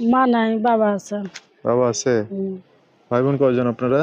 মা নাই বাবা আছে। বাবা আছে। ভাই বোন কয়জন আপনারা?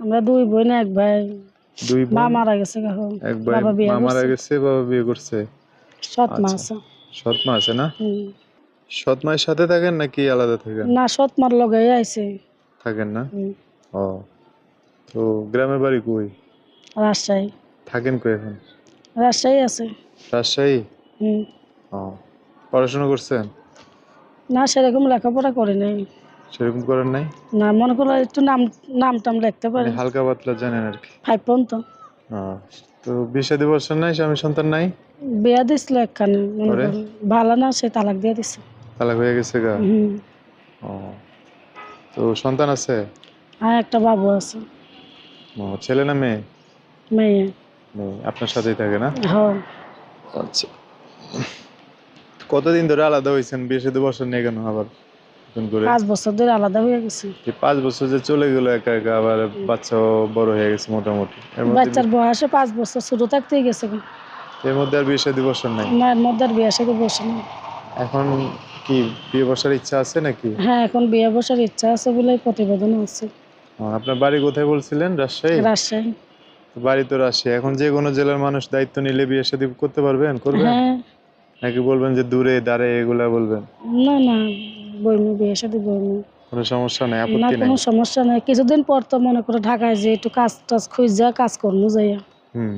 আমরা দুই বোন এক ভাই। দুই মা মারা গেছে এখন এক ভাই বাবা বিয়ে মা মারা গেছে বাবা বিয়ে করছে? সৎ মা আচ্ছা। আছে। সৎ মা আছে না। সৎ মায়ের সাথে থাকেন নাকি আলাদা থাকেন? না সৎ মার লগে আইছে। থাকেন না। ও। তো গ্রামের বাড়ি কই? রাজশাহী। থাকেন কই এখন? রাজশাহী আছে। রাজশাহী? হুম। ও। পড়াশোনা করছেন? না সেরকম লেখাপড়া করে নাই। সেরকম করেন নাই? না মনে করো একটু নাম নাম টাম লিখতে পারে। হালকা পাতলা জানেন আর কি। ফাইভ পর্যন্ত। তো বিয়ে শাদী বছর নাই স্বামী সন্তান নাই? বিয়া দিছিল একখানে? ভালো না সে তালাক দিয়ে দিছে। তালাক হয়ে গেছে গা? হুম। ও তো সন্তান আছে? হ্যাঁ একটা বাবু আছে। ও ছেলে না মেয়ে? মেয়ে। মেয়ে আপনার সাথেই থাকে না? হ্যাঁ। আচ্ছা। কতদিন ধরে আলাদা হয়েছেন বিয়ে সাথে বছর নিয়ে কেন আবার পাঁচ বছর ধরে আলাদা হয়ে গেছে। পাঁচ বছর যে চলে গেল একা একা আবার বাচ্চাও বড় হয়ে গেছে মোটামুটি। বাচ্চার বয়সে পাঁচ বছর ছোট থাকতেই গেছে এর মধ্যে আর বিয়ে শাদী বছর নাই? মায়ের মধ্যে আর বিয়ে সাথে বসে না এখন কি বিয়ে বসার ইচ্ছা আছে নাকি? হ্যাঁ এখন বিয়ে বসার ইচ্ছা আছে বলে প্রতিবেদন আছে। আপনার বাড়ি কোথায় বলছিলেন? রাজশাহী? রাজশাহী। বাড়ি তো রাজশাহী। এখন যে কোনো জেলার মানুষ দায়িত্ব নিলে বিয়ে শাদী করতে পারবেন? করবেন? হ্যাঁ। নাকি বলবেন যে দূরে দাঁড়ে এগুলা বলবেন? না না বইমি বিয়ে সাথে বইমি কোনো সমস্যা নাই না আপত্তি নাই? কোনো সমস্যা নাই। কিছুদিন পর তো মনে করো ঢাকায় যে একটু কাজ টাজ খুঁজা কাজ করব যাইয়া। হুম।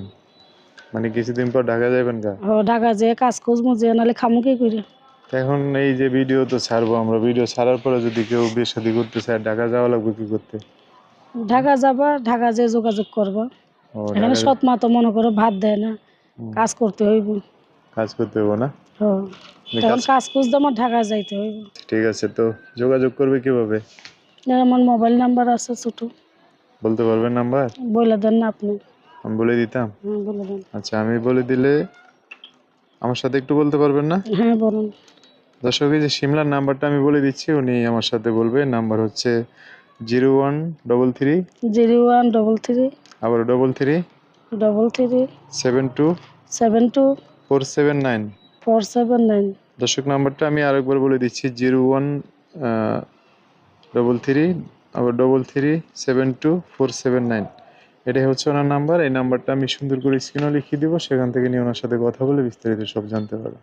মানে কিছুদিন পর ঢাকা যাবেন গা? ও ঢাকা যেয়ে কাজ খুঁজবো যে নাহলে খামু কি করে তো এখন এই যে ভিডিও তো ছাড়বো আমরা ভিডিও ছাড়ার পরে যদি কেউ বিয়ে শাদী করতে চায় ঢাকা যাওয়া লাগবে কি করতে? ঢাকা যাবা ঢাকা যেয়ে যোগাযোগ করবা। ও এখানে ঢাকা সৎ মা তো মনে করো ভাত দেয় না কাজ করতে হইব। কাজ করতে হবে না? তখন কাজ খুঁজতে আমার ঢাকা যাইতে হইব। ঠিক আছে তো যোগাযোগ করবে কীভাবে? আমার মোবাইল নাম্বার আছে ছোট। বলতে পারবেন নাম্বার? বলে দেন না আপনি। আমি বলে দিতাম। হ্যাঁ বলে দেন। আচ্ছা আমি বলে দিলে আমার সাথে একটু বলতে পারবেন না? হ্যাঁ বলুন। দর্শক এই যে সিমলার নাম্বারটা আমি বলে দিচ্ছি উনি আমার সাথে বলবে। নাম্বার হচ্ছে zero one double three zero one double three আবার double three double three seven two seven two four seven nine. Four seven nine. দর্শক নাম্বারটা আমি আরেকবার বলে দিচ্ছি জিরো ওয়ান ডবল থ্রি আবার double three seven two four seven nine এটাই হচ্ছে ওনার নাম্বার এই নাম্বারটা আমি সুন্দর করে স্ক্রিনও লিখিয়ে দিব সেখান থেকে নিয়ে ওনার সাথে কথা বলে বিস্তারিত সব জানতে পারো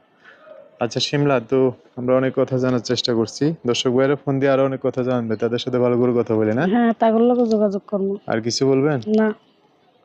আচ্ছা শিমলা তো আমরা অনেক কথা জানার চেষ্টা করছি। দর্শক ভাইয়েরা ফোন দিয়ে আরও অনেক কথা জানবে তাদের সাথে ভালো করে কথা বলে না? হ্যাঁ তাগুলো লোক যোগাযোগ করব। আর কিছু বলবেন? না।